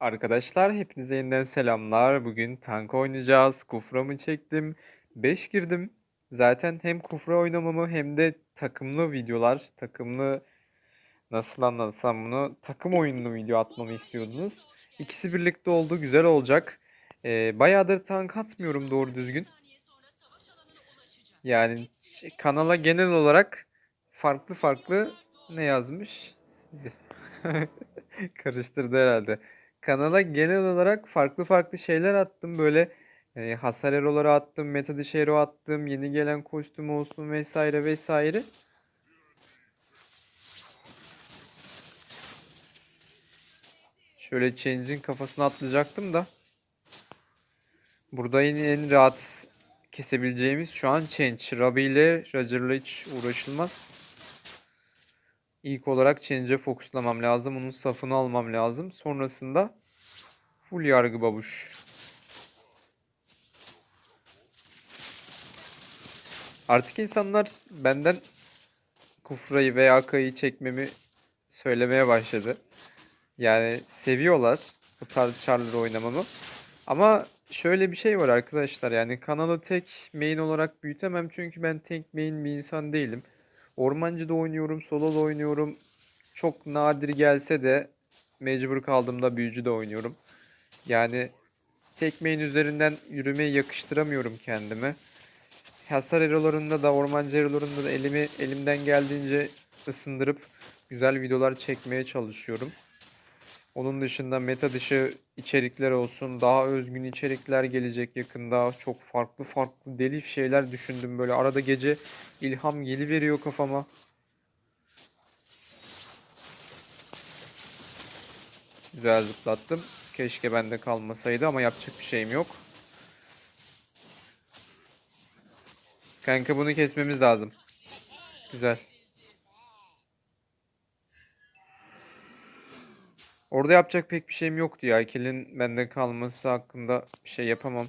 Arkadaşlar hepinize yeniden selamlar. Bugün tank oynayacağız. Kuframı çektim. 5 girdim. Zaten hem kufra oynamamı hem de takımlı videolar, takımlı nasıl anlatsam bunu, takım oyunlu video atmamı istiyordunuz. İkisi birlikte oldu, güzel olacak. Ee, bayağıdır tank atmıyorum doğru düzgün. Yani şey, kanala genel olarak farklı farklı ne yazmış? Karıştırdı herhalde. Kanala genel olarak farklı farklı şeyler attım. Böyle e, hasar eroları attım, meta dışı ero attım, yeni gelen kostüm olsun vesaire vesaire. Şöyle Change'in kafasına atlayacaktım da. Burada yine en rahat kesebileceğimiz şu an Change. Rabi ile Roger'la hiç uğraşılmaz. İlk olarak Change'e fokuslamam lazım. Onun safını almam lazım. Sonrasında full yargı babuş. Artık insanlar benden Kufra'yı veya Aka'yı çekmemi söylemeye başladı. Yani seviyorlar bu tarz çarları oynamamı. Ama şöyle bir şey var arkadaşlar yani kanalı tek main olarak büyütemem çünkü ben tek main bir insan değilim. Ormancı da oynuyorum, solo da oynuyorum. Çok nadir gelse de mecbur kaldığımda büyücü de oynuyorum. Yani tek main üzerinden yürümeyi yakıştıramıyorum kendime. Hasar erolarında da ormancı erolarında da elimi elimden geldiğince ısındırıp güzel videolar çekmeye çalışıyorum. Onun dışında meta dışı içerikler olsun, daha özgün içerikler gelecek yakında. Çok farklı farklı deli şeyler düşündüm böyle. Arada gece ilham geliveriyor kafama. Güzel zıplattım. Keşke bende kalmasaydı ama yapacak bir şeyim yok. Kanka bunu kesmemiz lazım. Güzel. Orada yapacak pek bir şeyim yoktu ya. Kill'in bende kalması hakkında bir şey yapamam.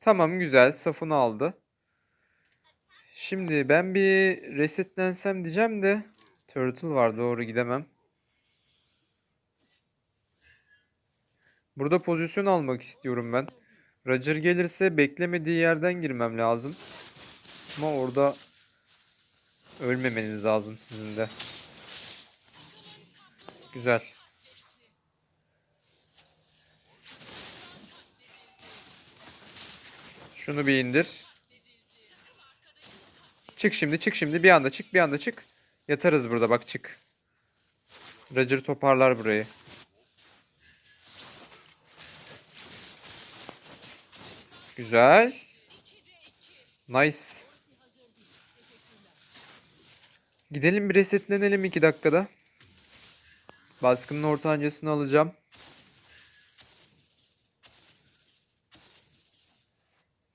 Tamam güzel. Safını aldı. Şimdi ben bir resetlensem diyeceğim de Turtle var doğru gidemem. Burada pozisyon almak istiyorum ben. Roger gelirse beklemediği yerden girmem lazım. Ama orada ölmemeniz lazım sizin de. Güzel. Şunu bir indir. Çık şimdi çık şimdi bir anda çık bir anda çık. Yatarız burada bak çık. Roger toparlar burayı. Güzel. Nice. Gidelim bir resetlenelim 2 dakikada. Baskının ortancasını alacağım.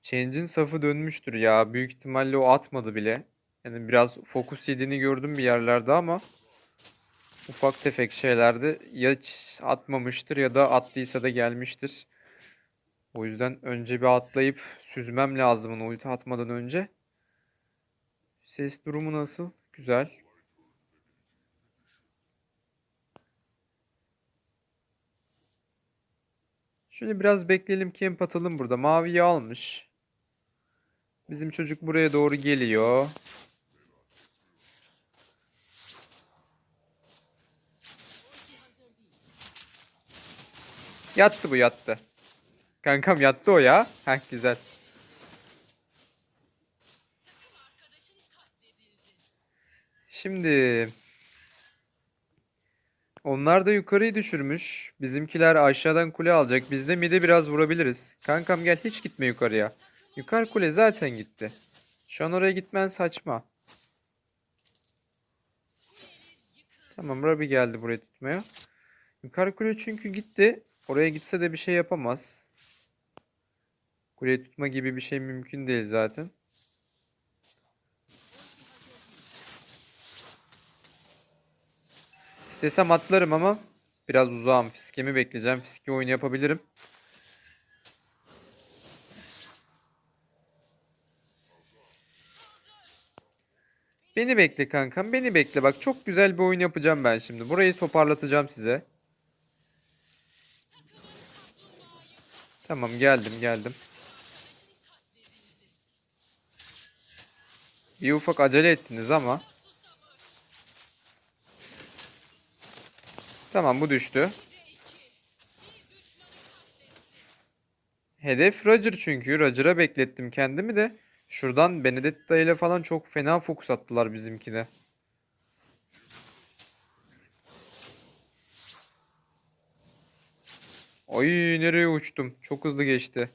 Change'in safı dönmüştür ya. Büyük ihtimalle o atmadı bile. Yani biraz fokus yediğini gördüm bir yerlerde ama ufak tefek şeylerde ya atmamıştır ya da attıysa da gelmiştir. O yüzden önce bir atlayıp süzmem lazım onu ulti atmadan önce. Ses durumu nasıl? Güzel. Şöyle biraz bekleyelim camp atalım burada. Maviyi almış. Bizim çocuk buraya doğru geliyor. Yattı bu yattı. Kankam yattı o ya. Heh güzel. Şimdi onlar da yukarıyı düşürmüş. Bizimkiler aşağıdan kule alacak. Biz de mide biraz vurabiliriz. Kankam gel hiç gitme yukarıya. Yukarı kule zaten gitti. Şu an oraya gitmen saçma. Tamam Rabi geldi buraya tutmaya. Yukarı kule çünkü gitti. Oraya gitse de bir şey yapamaz. Kuleyi tutma gibi bir şey mümkün değil zaten. İstesem atlarım ama biraz uzağım. Fiskemi bekleyeceğim. Fiske oyunu yapabilirim. Beni bekle kankam. Beni bekle. Bak çok güzel bir oyun yapacağım ben şimdi. Burayı toparlatacağım size. Tamam geldim geldim. Bir ufak acele ettiniz ama. Tamam bu düştü. Hedef Roger çünkü. Roger'a beklettim kendimi de. Şuradan Benedetta ile falan çok fena fokus attılar bizimkine. Ay nereye uçtum? Çok hızlı geçti.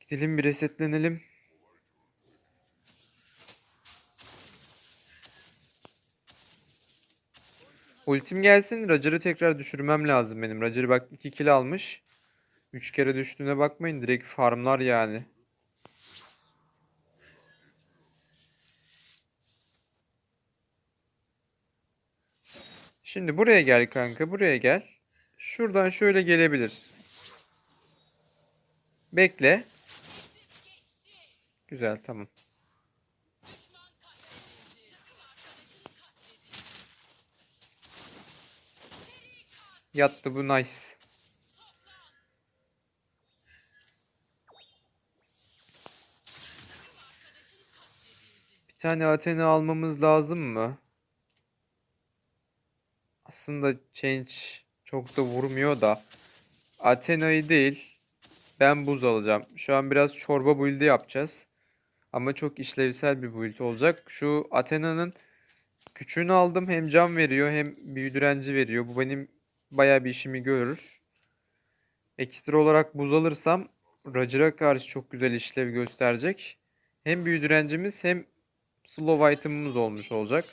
Gidelim bir resetlenelim. Ultim gelsin. Roger'ı tekrar düşürmem lazım benim. Roger bak 2 kill almış. 3 kere düştüğüne bakmayın. Direkt farmlar yani. Şimdi buraya gel kanka. Buraya gel. Şuradan şöyle gelebilir. Bekle. Güzel tamam. Yattı bu nice. Bir tane Athena almamız lazım mı? Aslında change çok da vurmuyor da. Athena'yı değil. Ben buz alacağım. Şu an biraz çorba build'i yapacağız. Ama çok işlevsel bir build olacak. Şu Athena'nın küçüğünü aldım. Hem can veriyor hem büyü direnci veriyor. Bu benim bayağı bir işimi görür. Ekstra olarak buz alırsam Roger'a karşı çok güzel işlev gösterecek. Hem büyü direncimiz hem slow item'ımız olmuş olacak.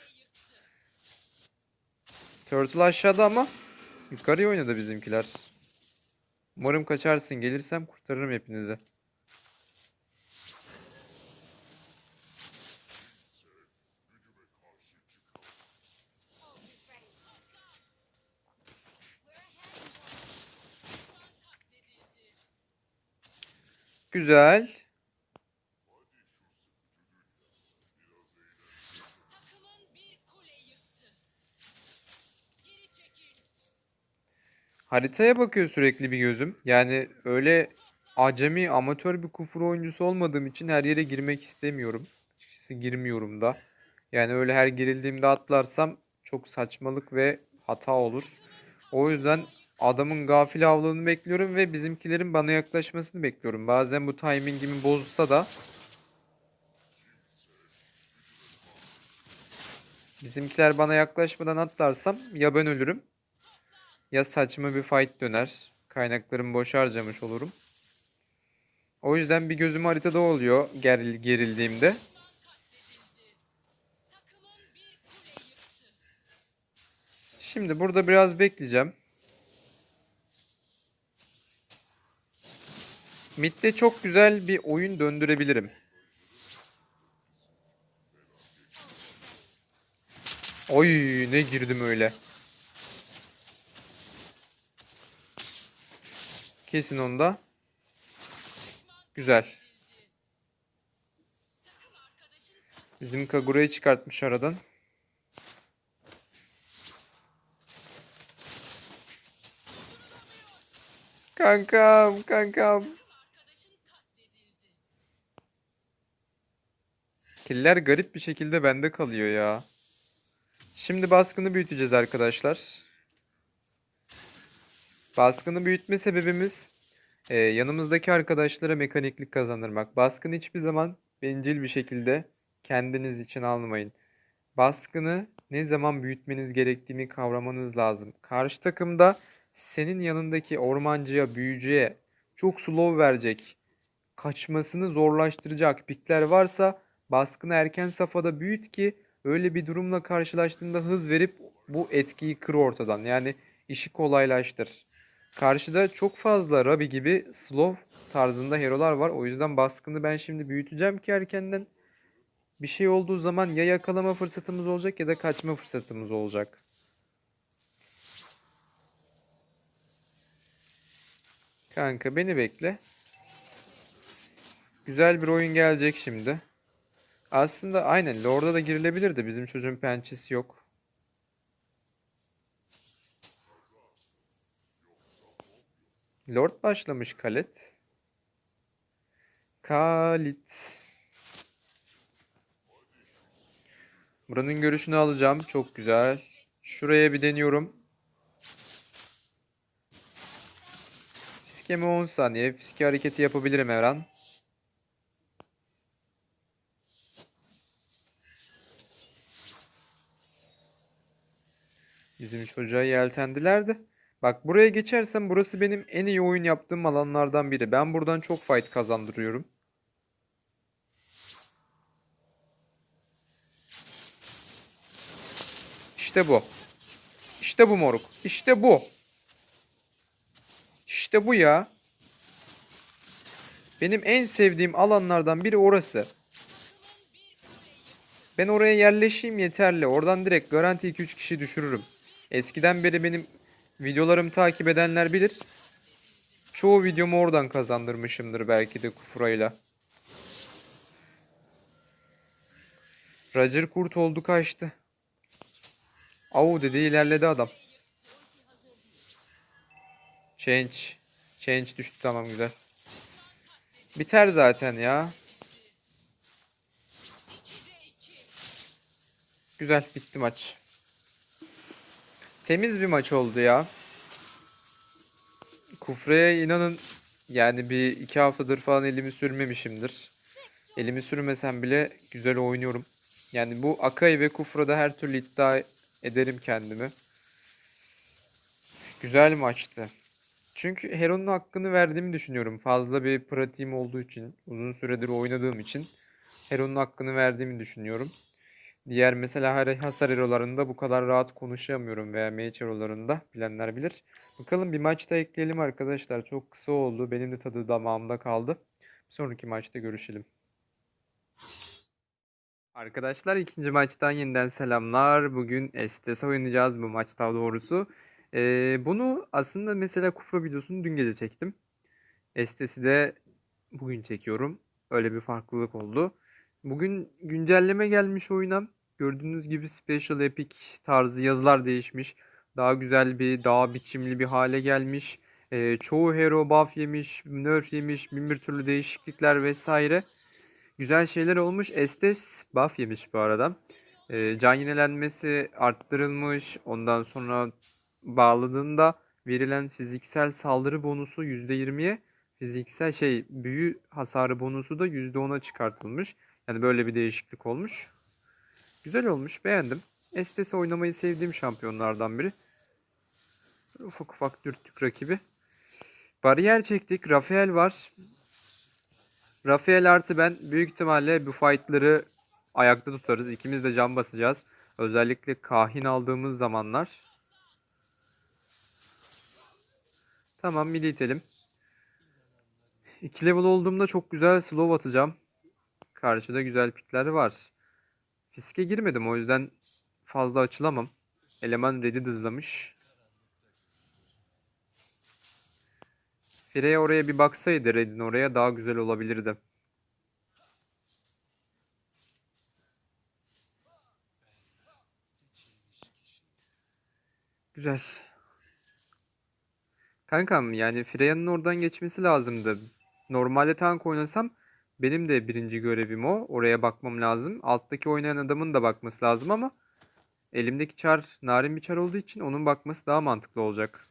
Turtle aşağıda ama yukarıya oynadı bizimkiler. Umarım kaçarsın. Gelirsem kurtarırım hepinizi. Güzel. Haritaya bakıyor sürekli bir gözüm. Yani öyle acemi, amatör bir kufur oyuncusu olmadığım için her yere girmek istemiyorum. Açıkçası girmiyorum da. Yani öyle her girildiğimde atlarsam çok saçmalık ve hata olur. O yüzden adamın gafil avlığını bekliyorum ve bizimkilerin bana yaklaşmasını bekliyorum. Bazen bu timingimi bozsa da bizimkiler bana yaklaşmadan atlarsam ya ben ölürüm ya saçma bir fight döner. Kaynaklarımı boş harcamış olurum. O yüzden bir gözüm haritada oluyor geril, gerildiğimde. Şimdi burada biraz bekleyeceğim. Mid'de çok güzel bir oyun döndürebilirim. Oy ne girdim öyle. Kesin onda. Güzel. Bizim Kagura'yı çıkartmış aradan. Kankam, kankam. Killer garip bir şekilde bende kalıyor ya. Şimdi baskını büyüteceğiz arkadaşlar. Baskını büyütme sebebimiz e, yanımızdaki arkadaşlara mekaniklik kazandırmak. Baskını hiçbir zaman bencil bir şekilde kendiniz için almayın. Baskını ne zaman büyütmeniz gerektiğini kavramanız lazım. Karşı takımda senin yanındaki ormancıya, büyücüye çok slow verecek, kaçmasını zorlaştıracak pikler varsa baskını erken safhada büyüt ki öyle bir durumla karşılaştığında hız verip bu etkiyi kır ortadan. Yani işi kolaylaştır. Karşıda çok fazla Rabi gibi slow tarzında hero'lar var. O yüzden baskını ben şimdi büyüteceğim ki erkenden bir şey olduğu zaman ya yakalama fırsatımız olacak ya da kaçma fırsatımız olacak. Kanka beni bekle. Güzel bir oyun gelecek şimdi. Aslında aynen Lord'a da girilebilirdi. Bizim çocuğun pençesi yok. Lord başlamış Kalet. Kalit. Buranın görüşünü alacağım. Çok güzel. Şuraya bir deniyorum. Fiskeme 10 saniye. Fiske hareketi yapabilirim her Bizim çocuğa yeltendiler de. Bak buraya geçersem burası benim en iyi oyun yaptığım alanlardan biri. Ben buradan çok fight kazandırıyorum. İşte bu. İşte bu moruk. İşte bu. İşte bu ya. Benim en sevdiğim alanlardan biri orası. Ben oraya yerleşeyim yeterli. Oradan direkt garanti 2-3 kişi düşürürüm. Eskiden beri benim videolarımı takip edenler bilir. Çoğu videomu oradan kazandırmışımdır belki de kufrayla. Roger kurt oldu kaçtı. Au dedi ilerledi adam. Change. Change düştü tamam güzel. Biter zaten ya. Güzel bitti maç. Temiz bir maç oldu ya. Kufre'ye inanın yani bir iki haftadır falan elimi sürmemişimdir. Elimi sürmesem bile güzel oynuyorum. Yani bu Akai ve Kufra'da her türlü iddia ederim kendimi. Güzel maçtı. Çünkü Heron'un hakkını verdiğimi düşünüyorum. Fazla bir pratiğim olduğu için, uzun süredir oynadığım için Heron'un hakkını verdiğimi düşünüyorum. Diğer mesela hasar hero'larında bu kadar rahat konuşamıyorum veya mage hero'larında bilenler bilir. Bakalım bir maçta ekleyelim arkadaşlar. Çok kısa oldu. Benim de tadı damağımda kaldı. Bir sonraki maçta görüşelim. Arkadaşlar ikinci maçtan yeniden selamlar. Bugün Estes oynayacağız bu maçta doğrusu. Ee, bunu aslında mesela Kufra videosunu dün gece çektim. Estes'i de bugün çekiyorum. Öyle bir farklılık oldu. Bugün güncelleme gelmiş oyuna. Gördüğünüz gibi Special Epic tarzı yazılar değişmiş. Daha güzel bir, daha biçimli bir hale gelmiş. Ee, çoğu hero buff yemiş, nerf yemiş, bin bir türlü değişiklikler vesaire. Güzel şeyler olmuş. Estes buff yemiş bu arada. Ee, can yenilenmesi arttırılmış. Ondan sonra bağladığında verilen fiziksel saldırı bonusu %20'ye fiziksel şey büyü hasarı bonusu da %10'a çıkartılmış. Yani böyle bir değişiklik olmuş. Güzel olmuş. Beğendim. Estes oynamayı sevdiğim şampiyonlardan biri. Ufak ufak dürttük rakibi. Bariyer çektik. Rafael var. Rafael artı ben büyük ihtimalle bu fightları ayakta tutarız. İkimiz de can basacağız. Özellikle kahin aldığımız zamanlar. Tamam midi itelim. 2 level olduğumda çok güzel slow atacağım. Karşıda güzel pikler var. Fiske girmedim o yüzden fazla açılamam. Eleman red'i hızlamış. Freya oraya bir baksaydı red'in oraya daha güzel olabilirdi. Güzel. Kankam yani Freya'nın oradan geçmesi lazımdı. Normalde tank oynasam benim de birinci görevim o. Oraya bakmam lazım. Alttaki oynayan adamın da bakması lazım ama elimdeki çar narin bir çar olduğu için onun bakması daha mantıklı olacak.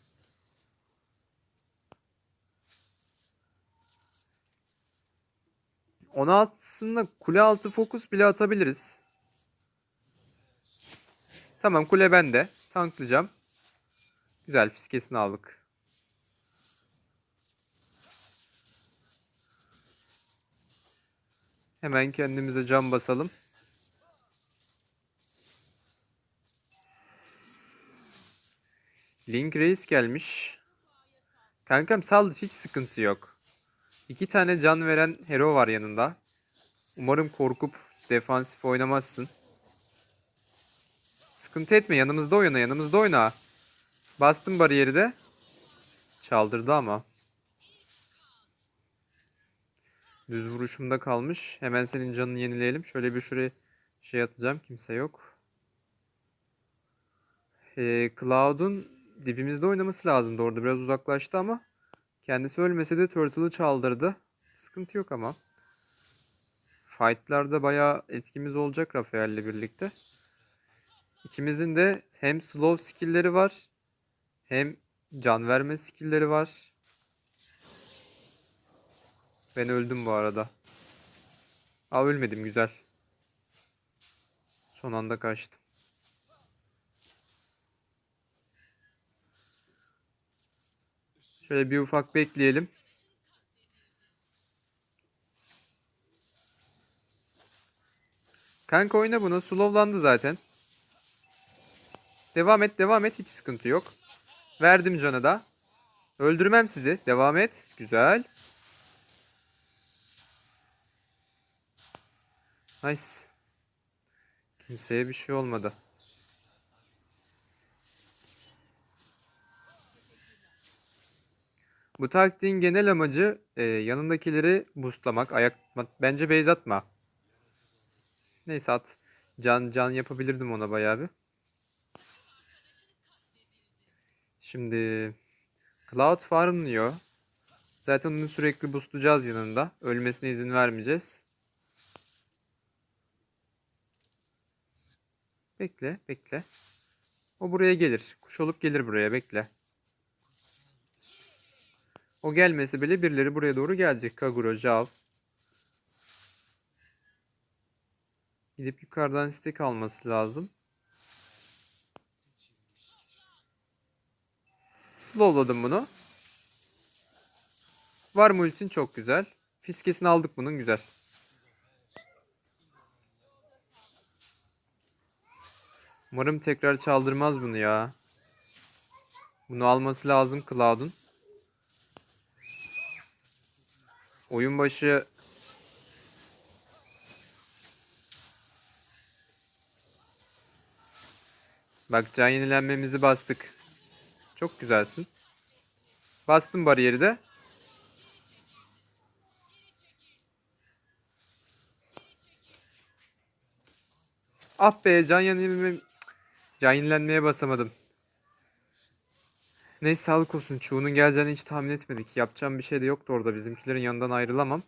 Ona aslında kule altı fokus bile atabiliriz. Tamam kule bende. Tanklayacağım. Güzel fiskesini aldık. Hemen kendimize cam basalım. Link Reis gelmiş. Kankam saldır hiç sıkıntı yok. İki tane can veren hero var yanında. Umarım korkup defansif oynamazsın. Sıkıntı etme yanımızda oyna yanımızda oyna. Bastım bariyeri de. Çaldırdı ama. Düz vuruşumda kalmış. Hemen senin canını yenileyelim. Şöyle bir şuraya şey atacağım. Kimse yok. Ee, Cloud'un dibimizde oynaması lazımdı. Orada biraz uzaklaştı ama kendisi ölmese de Turtle'ı çaldırdı. Sıkıntı yok ama. Fight'larda bayağı etkimiz olacak Rafael'le birlikte. İkimizin de hem slow skill'leri var hem can verme skill'leri var. Ben öldüm bu arada. Aa ölmedim güzel. Son anda kaçtım. Şöyle bir ufak bekleyelim. Kanka oyna bunu. Slowlandı zaten. Devam et, devam et. Hiç sıkıntı yok. Verdim canı da. Öldürmem sizi. Devam et. Güzel. Nice. Kimseye bir şey olmadı. Bu taktiğin genel amacı e, yanındakileri boostlamak, ayak bence base atma. Neyse at. Can can yapabilirdim ona bayağı bir. Şimdi Cloud farmlıyor. Zaten onu sürekli boostlayacağız yanında. Ölmesine izin vermeyeceğiz. Bekle, bekle. O buraya gelir. Kuş olup gelir buraya, bekle. O gelmese bile birileri buraya doğru gelecek. Kaguro, Jav. Gidip yukarıdan stack alması lazım. Slowladım bunu. Var mı ultin çok güzel. Fiskesini aldık bunun güzel. Umarım tekrar çaldırmaz bunu ya. Bunu alması lazım Cloud'un. Oyun başı Bak can yenilenmemizi bastık. Çok güzelsin. Bastım bariyeri de. Ah be can yenileme can yenilenmeye basamadım. Neyse sağlık olsun. Çoğunun geleceğini hiç tahmin etmedik. Yapacağım bir şey de yoktu orada. Bizimkilerin yanından ayrılamam.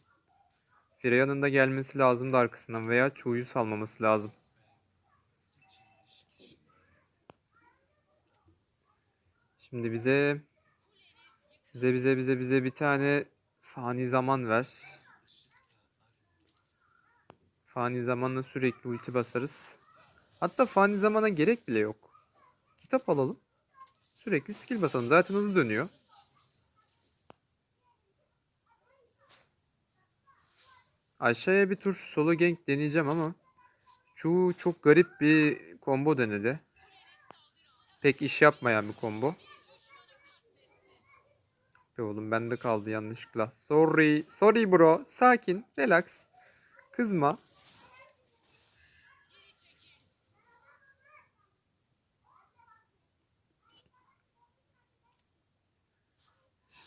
Fireya'nın da gelmesi lazımdı arkasından veya çoğuyu salmaması lazım. Şimdi bize bize bize bize bize bir tane fani zaman ver. Fani zamanla sürekli ulti basarız. Hatta fani zamana gerek bile yok. Kitap alalım. Sürekli skill basalım. Zaten hızlı dönüyor. Aşağıya bir tur solo gank deneyeceğim ama şu çok garip bir combo denedi. Pek iş yapmayan bir combo. Be oğlum bende kaldı yanlışlıkla. Sorry. Sorry bro. Sakin. Relax. Kızma.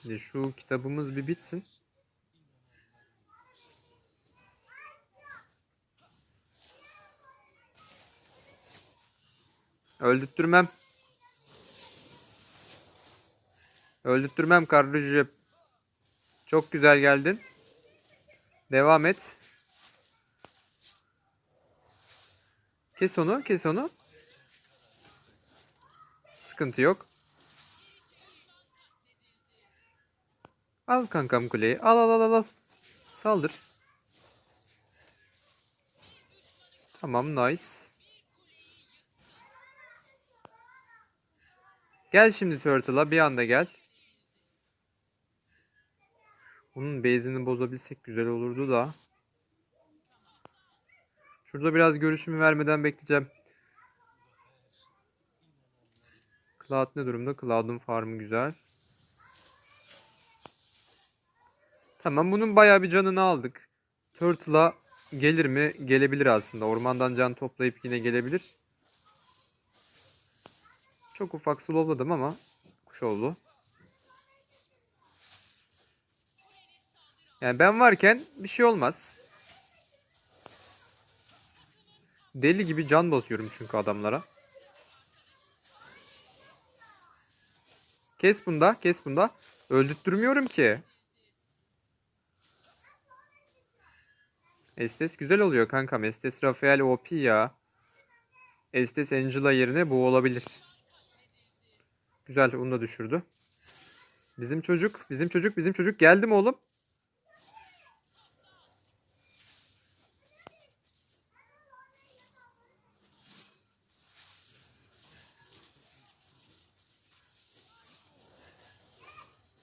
Şimdi şu kitabımız bir bitsin. Öldürtmem. Öldürtmem kardeşim. Çok güzel geldin. Devam et. Kes onu, kes onu. Sıkıntı yok. Al kankam kuleyi. Al al al al al. Saldır. Tamam nice. Gel şimdi Turtle'a bir anda gel. Onun base'ini bozabilsek güzel olurdu da. Şurada biraz görüşümü vermeden bekleyeceğim. Cloud ne durumda? Cloud'un farmı güzel. Tamam bunun bayağı bir canını aldık. Turtle'a gelir mi? Gelebilir aslında. Ormandan can toplayıp yine gelebilir. Çok ufak slowladım ama kuş oldu. Yani ben varken bir şey olmaz. Deli gibi can basıyorum çünkü adamlara. Kes bunda, kes bunda. Öldürtmüyorum ki. Estes güzel oluyor kankam. Estes Rafael OP ya. Estes Angela yerine bu olabilir. Güzel onu da düşürdü. Bizim çocuk, bizim çocuk, bizim çocuk geldi mi oğlum?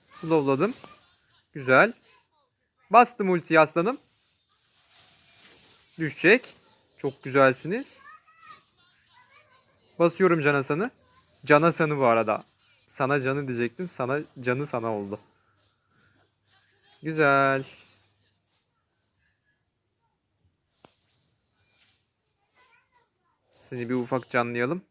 Slowladım. Güzel. Bastım ultiyi aslanım. Düşecek. Çok güzelsiniz. Basıyorum Canasan'ı. Canasan'ı bu arada. Sana canı diyecektim. Sana canı sana oldu. Güzel. Seni bir ufak canlayalım.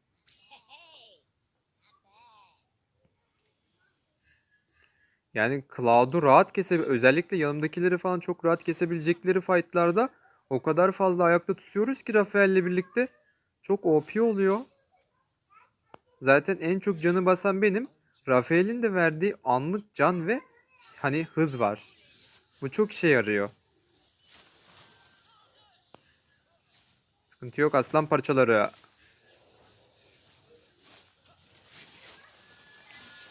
Yani Cloud'u rahat kese özellikle yanımdakileri falan çok rahat kesebilecekleri fightlarda o kadar fazla ayakta tutuyoruz ki Rafael'le birlikte. Çok OP oluyor. Zaten en çok canı basan benim. Rafael'in de verdiği anlık can ve hani hız var. Bu çok işe yarıyor. Sıkıntı yok aslan parçaları.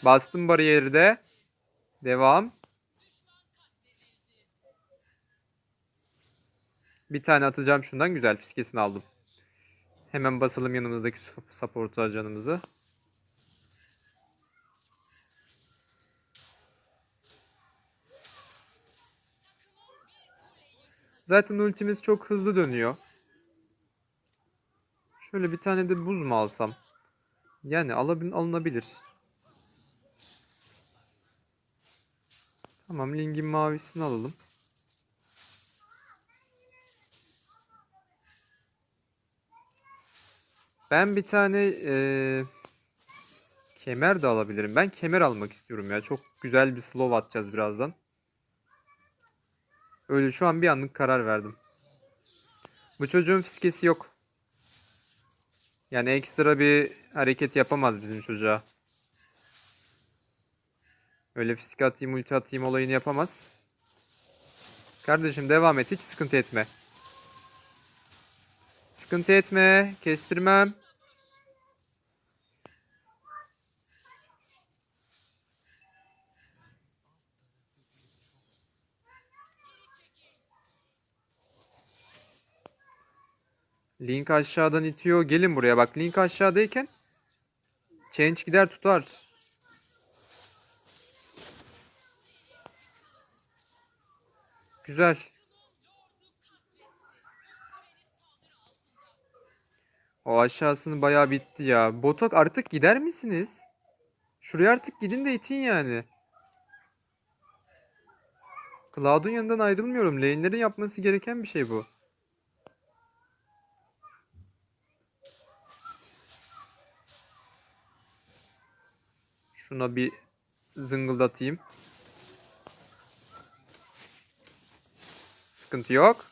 Bastım bariyeri de. Devam. Bir tane atacağım şundan. Güzel fiskesini aldım. Hemen basalım yanımızdaki support'a canımızı. Zaten ultimiz çok hızlı dönüyor. Şöyle bir tane de buz mu alsam? Yani alabil alınabilir. Tamam Ling'in mavisini alalım. Ben bir tane eee, kemer de alabilirim. Ben kemer almak istiyorum ya. Çok güzel bir slow atacağız birazdan. Öyle şu an bir anlık karar verdim. Bu çocuğun fiskesi yok. Yani ekstra bir hareket yapamaz bizim çocuğa. Öyle fiske atayım ulti atayım olayını yapamaz. Kardeşim devam et hiç sıkıntı etme. Sıkıntı etme. Kestirmem. Link aşağıdan itiyor. Gelin buraya bak. Link aşağıdayken change gider tutar. Güzel. O aşağısını bayağı bitti ya. Botak artık gider misiniz? Şuraya artık gidin de itin yani. Cloud'un yanından ayrılmıyorum. Lane'lerin yapması gereken bir şey bu. Şuna bir zıngıldatayım. Sıkıntı yok.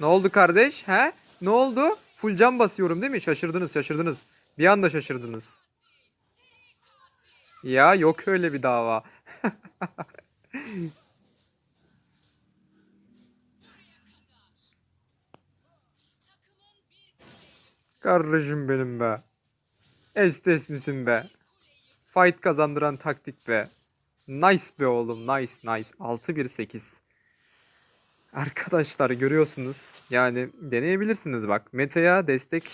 Ne oldu kardeş? He? Ne oldu? Full cam basıyorum değil mi? Şaşırdınız, şaşırdınız. Bir anda şaşırdınız. Ya yok öyle bir dava. Kardeşim benim be. Estes misin be? Fight kazandıran taktik be. Nice be oğlum. Nice nice. 6-1-8. Arkadaşlar görüyorsunuz. Yani deneyebilirsiniz bak. Meta'ya destek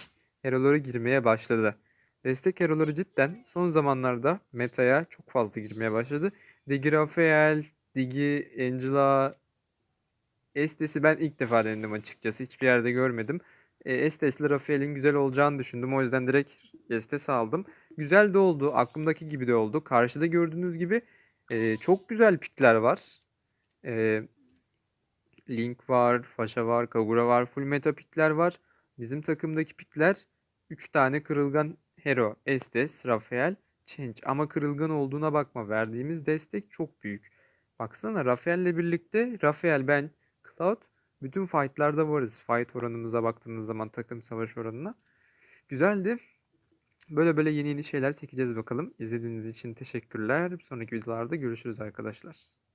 hero'ları girmeye başladı. Destek hero'ları cidden son zamanlarda meta'ya çok fazla girmeye başladı. Digi Rafael, Digi Angela, Estes'i ben ilk defa denedim açıkçası. Hiçbir yerde görmedim. E, Estes ile Rafael'in güzel olacağını düşündüm. O yüzden direkt Estes aldım. Güzel de oldu. Aklımdaki gibi de oldu. Karşıda gördüğünüz gibi e, çok güzel pikler var. E, Link var, Fasha var, Kagura var. Full meta pikler var. Bizim takımdaki pikler 3 tane kırılgan hero. Estes, Rafael, Change. Ama kırılgan olduğuna bakma. Verdiğimiz destek çok büyük. Baksana Rafael'le birlikte Rafael, ben, Cloud bütün fight'larda varız. Fight oranımıza baktığınız zaman takım savaş oranına. Güzeldi. Böyle böyle yeni yeni şeyler çekeceğiz bakalım. İzlediğiniz için teşekkürler. Bir sonraki videolarda görüşürüz arkadaşlar.